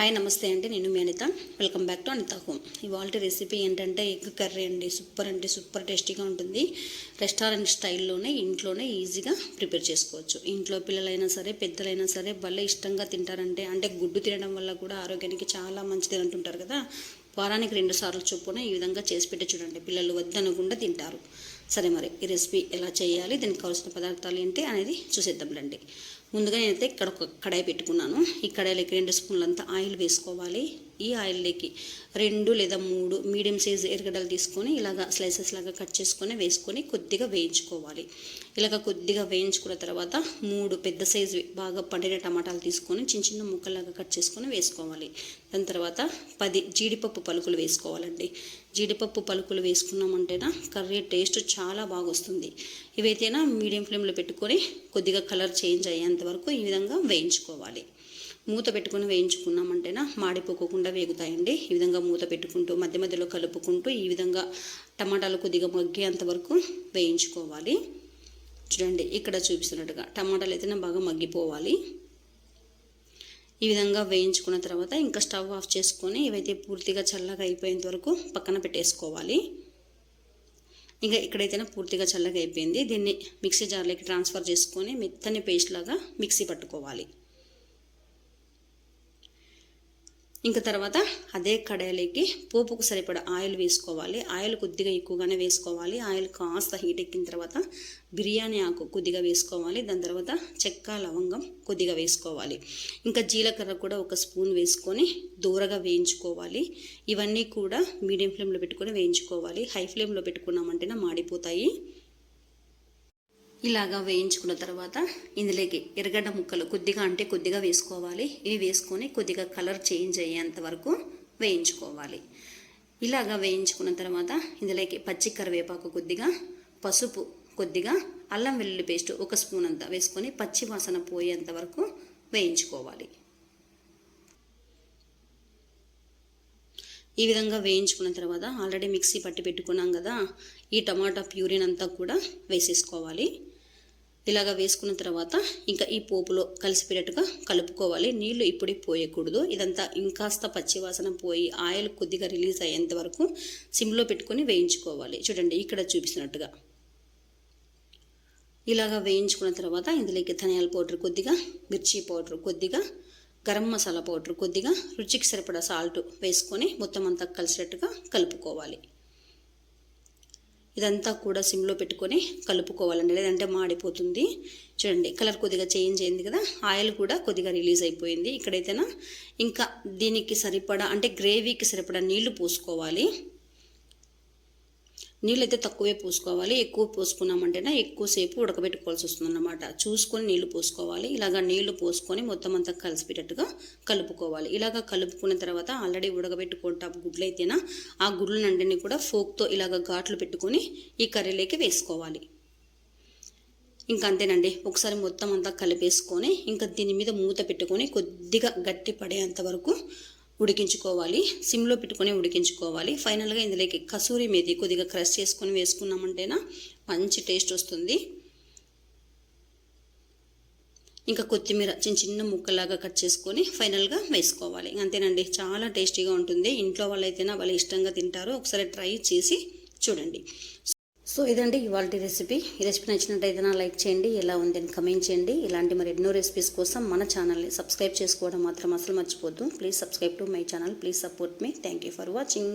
Hi నమస్తే అండి. నేను మీ Anitha. Welcome back to Anitha home ఇవాళ రెసిపీ ఏంటంటే ఎగ్ కర్రీ అండి. సూపర్ అంటే సూపర్ టేస్టీగా ఉంటుంది. రెస్టారెంట్ స్టైల్లోనే ఇంట్లోనే ఈజీగా ప్రిపేర్ చేసుకోవచ్చు. ఇంట్లో పిల్లలైనా సరే పెద్దలైనా సరే భలే ఇష్టంగా తింటారంటే అంటే గుడ్డు తినడం వల్ల కూడా ఆరోగ్యానికి చాలా మంచిది అంటుంటారు కదా. వారానికి రెండు సార్లు చొప్పున ఈ విధంగా చేసి పెట్టి చూడండి. పిల్లలు వద్దనకుండా తింటారు. సరే మరి ఈ రెసిపీ ఎలా చేయాలి దీనికి కావాల్సిన పదార్థాలు ఏంటి అనేది చూసేద్దాం రండి. ముందుగా నేనైతే ఇక్కడ ఒక కడాయి పెట్టుకున్నాను. ఈ కడాయిలోకి రెండు స్పూన్లంతా ఆయిల్ వేసుకోవాలి. ఈ ఆయిల్లోకి రెండు లేదా మూడు మీడియం సైజ్ ఎరగడలు తీసుకొని ఇలాగ స్లైసెస్ లాగా కట్ చేసుకొని వేసుకొని కొద్దిగా వేయించుకోవాలి. ఇలాగ కొద్దిగా వేయించుకున్న తర్వాత మూడు పెద్ద సైజు బాగా పండిన టమాటాలు తీసుకొని చిన్న చిన్న ముక్కలాగా కట్ చేసుకొని వేసుకోవాలి. దాని తర్వాత పది జీడిపప్పు పలుకులు వేసుకోవాలండి. జీడిపప్పు పలుకులు వేసుకున్నామంటేనా కర్రీ టేస్ట్ చాలా బాగా వస్తుంది. ఇవైతేనా మీడియం ఫ్లేమ్లో పెట్టుకొని కొద్దిగా కలర్ చేంజ్ అయ్యేంత వరకు ఈ విధంగా వేయించుకోవాలి. మూత పెట్టుకుని వేయించుకున్నామంటేనా? మాడిపోకుండా వేగుతాయండి. ఈ విధంగా మూత పెట్టుకుంటూ మధ్య మధ్యలో కలుపుకుంటూ ఈ విధంగా టమాటాలు కొద్దిగా మగ్గేంత వరకు వేయించుకోవాలి. చూడండి ఇక్కడ చూపిస్తున్నట్టుగా టమాటాలు అయితే బాగా మగ్గిపోవాలి. ఈ విధంగా వేయించుకున్న తర్వాత ఇంకా స్టవ్ ఆఫ్ చేసుకొని ఇవైతే పూర్తిగా చల్లగా అయిపోయేంత వరకు పక్కన పెట్టేసుకోవాలి. ఇంకా ఇక్కడైతేనే పూర్తిగా చల్లగా అయిపోయింది. దీన్ని మిక్సీ జార్లోకి ట్రాన్స్ఫర్ చేసుకొని మెత్తని పేస్ట్ లాగా మిక్సీ పట్టుకోవాలి. ఇంకా తర్వాత అదే కడాయిలోకి పోపుకు సరిపడా ఆయిల్ వేసుకోవాలి. ఆయిల్ కొద్దిగా ఎక్కువగానే వేసుకోవాలి. ఆయిల్ కాస్త హీట్ ఎక్కిన తర్వాత బిర్యానీ ఆకు కొద్దిగా వేసుకోవాలి. దాని తర్వాత చెక్క లవంగం కొద్దిగా వేసుకోవాలి. ఇంకా జీలకర్ర కూడా ఒక స్పూన్ వేసుకొని దూరగా వేయించుకోవాలి. ఇవన్నీ కూడా మీడియం ఫ్లేమ్లో పెట్టుకొని వేయించుకోవాలి. హై ఫ్లేమ్లో పెట్టుకున్నామంటేనే మాడిపోతాయి. ఇలాగా వేయించుకున్న తర్వాత ఇందులోకి ఎర్రగడ్డ ముక్కలు కొద్దిగా అంటే కొద్దిగా వేసుకోవాలి. ఇవి వేసుకొని కొద్దిగా కలర్ చేంజ్ అయ్యేంత వరకు వేయించుకోవాలి. ఇలాగా వేయించుకున్న తర్వాత ఇందులోకి పచ్చి కరివేపాకు కొద్దిగా పసుపు కొద్దిగా అల్లం వెల్లుల్లి పేస్ట్ ఒక స్పూన్ అంతా వేసుకొని పచ్చి వాసన పోయేంత వరకు వేయించుకోవాలి. ఈ విధంగా వేయించుకున్న తర్వాత ఆల్రెడీ మిక్సీ పట్టి పెట్టుకున్నాం కదా ఈ టమాటా ప్యూరిన్ అంతా కూడా వేసేసుకోవాలి. ఇలాగ వేసుకున్న తర్వాత ఇంకా ఈ పోపులో కలిసిపోయేట్టుగా కలుపుకోవాలి. నీళ్ళు ఇప్పుడే పోయకూడదు. ఇదంతా ఇంకాస్త పచ్చివాసన పోయి ఆయిల్ కొద్దిగా రిలీజ్ అయ్యేంత వరకు సిమ్లో పెట్టుకొని వేయించుకోవాలి. చూడండి ఇక్కడ చూపిస్తున్నట్టుగా. ఇలాగ వేయించుకున్న తర్వాత ఇందులోకి ధనియాల పౌడర్ కొద్దిగా మిర్చి పౌడర్ కొద్దిగా గరం మసాలా పౌడర్ కొద్దిగా రుచికి సరిపడా సాల్ట్ వేసుకొని మొత్తం అంతా కలిసేట్టుగా కలుపుకోవాలి. ఇదంతా కూడా సిమ్లో పెట్టుకొని కలుపుకోవాలండి. లేదంటే మాడిపోతుంది. చూడండి కలర్ కొద్దిగా చేంజ్ అయింది కదా ఆయిల్ కూడా కొద్దిగా రిలీజ్ అయిపోయింది. ఇక్కడైతేనా? ఇంకా దీనికి సరిపడా అంటే గ్రేవీకి సరిపడా నీళ్ళు పోసుకోవాలి. నీళ్ళు అయితే తక్కువే పోసుకోవాలి ఎక్కువ పోసుకున్నామంటేనే ఎక్కువసేపు ఉడకబెట్టుకోవాల్సి వస్తుందన్నమాట. చూసుకొని నీళ్ళు పోసుకోవాలి ఇలాగ నీళ్ళు పోసుకొని మొత్తం అంతా కలిసిపెట్టేట్టుగా కలుపుకోవాలి. ఇలాగ కలుపుకున్న తర్వాత ఆల్రెడీ ఉడకబెట్టుకుంటాం గుడ్లు అయితేనా ఆ గుడ్లనండిని కూడా ఫోక్తో ఇలాగ ఘాట్లు పెట్టుకొని ఈ కర్రీలోకి వేసుకోవాలి. ఇంకా అంతేనండి. ఒకసారి మొత్తం అంతా కలిపేసుకొని ఇంకా దీని మీద మూత పెట్టుకొని కొద్దిగా గట్టి పడేంత వరకు ఉడికించుకోవాలి. సిమ్లో పెట్టుకొని ఉడికించుకోవాలి. ఫైనల్గా ఇందులోకి కసూరి మేతి కొద్దిగా క్రష్ చేసుకొని వేసుకున్నామంటేనా మంచి టేస్ట్ వస్తుంది. ఇంకా కొత్తిమీర చిన్న చిన్న ముక్కలాగా కట్ చేసుకొని ఫైనల్గా వేసుకోవాలి. అంతేనండి చాలా టేస్టీగా ఉంటుంది. ఇంట్లో వాళ్ళైతేనా వాళ్ళు ఇష్టంగా తింటారు. ఒకసారి ట్రై చేసి చూడండి. సో ఇదండి ఇవాళ రెసిపీ. ఈ రెసిపీ నచ్చినట్టయితే నా లైక్ చేయండి ఎలా ఉందని కమెంట్ చేయండి. ఇలాంటి మరి ఎన్నో రెసిపీస్ కోసం మన ఛానల్ని సబ్స్క్రైబ్ చేసుకోవడం మాత్రం అసలు మర్చిపోద్దు. Please subscribe to my channel please support me thank you for watching